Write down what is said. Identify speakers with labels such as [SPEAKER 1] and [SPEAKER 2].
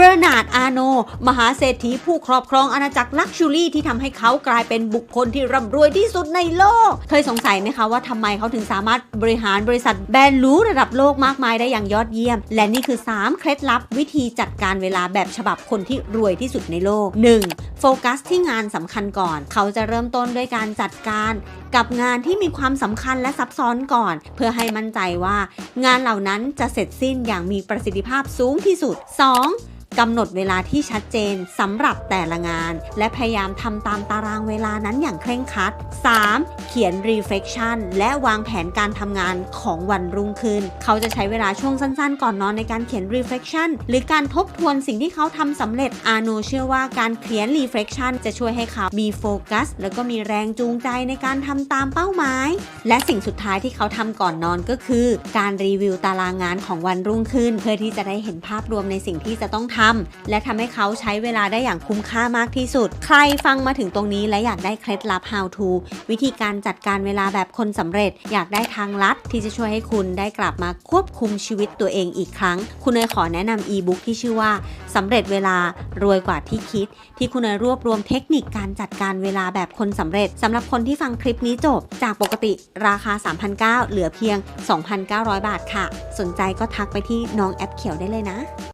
[SPEAKER 1] เบอร์นาร์ดอาโน มหาเศรษฐีผู้ครอบครองอาณาจักรลักชูรี่ที่ทำให้เขากลายเป็นบุคคลที่ร่ำรวยที่สุดในโลก เคยสงสัยไหมคะว่าทำไมเขาถึงสามารถบริหารบริษัทแบรนด์รูระดับโลกมากมายได้อย่างยอดเยี่ยม และนี่คือ 3 เคล็ดลับวิธีจัดการเวลาแบบฉบับคนที่รวยที่สุดในโลก 1. โฟกัสที่งานสำคัญก่อน เขาจะเริ่มต้นด้วยการจัดการกับงานที่มีความสำคัญและซับซ้อนก่อน เพื่อให้มั่นใจว่า งานเหล่านั้นจะเสร็จสิ้นอย่างมีประสิทธิภาพสูงที่สุด 2. กำหนดเวลาที่ชัดเจนสำหรับแต่ละงาน และพยายามทำตามตารางเวลานั้นอย่างเคร่งครัด 3. เขียน reflection และวางแผนการทำงานของวันรุ่งขึ้น เขาจะใช้เวลาช่วงสั้นๆ ก่อนนอนในการเขียน reflection หรือการทบทวนสิ่งที่เขาทำสำเร็จอาโนเชื่อว่าการเขียน reflection จะช่วยให้เขามีโฟกัส แล้วก็มีแรงจูงใจในการทำตามเป้าหมาย และสิ่งสุดท้ายที่เขาทำก่อนนอนก็คือ การรีวิวตารางงานของวันรุ่งขึ้น เพื่อที่จะได้เห็นภาพรวมในสิ่งที่จะต้องทำและทำให้เขาใช้เวลาได้อย่างคุ้มค่ามากที่สุด ใครฟังมาถึงตรงนี้และอยากได้เคล็ดลับ how to วิธีการจัดการเวลาแบบคนสำเร็จ อยากได้ทางลัดที่จะช่วยให้คุณได้กลับมาควบคุมชีวิตตัวเองอีกครั้ง คุณเนยขอแนะนำอีบุ๊กที่ชื่อว่าสำเร็จเวลารวยกว่าที่คิด ที่คุณเนยรวบรวมเทคนิคการจัดการเวลาแบบคนสำเร็จสำหรับคนที่ฟังคลิปนี้จบ จากปกติราคา 3,900เหลือเพียง 2,900 บาทค่ะ สนใจก็ทักไปที่น้องแอปเขียวได้เลยนะ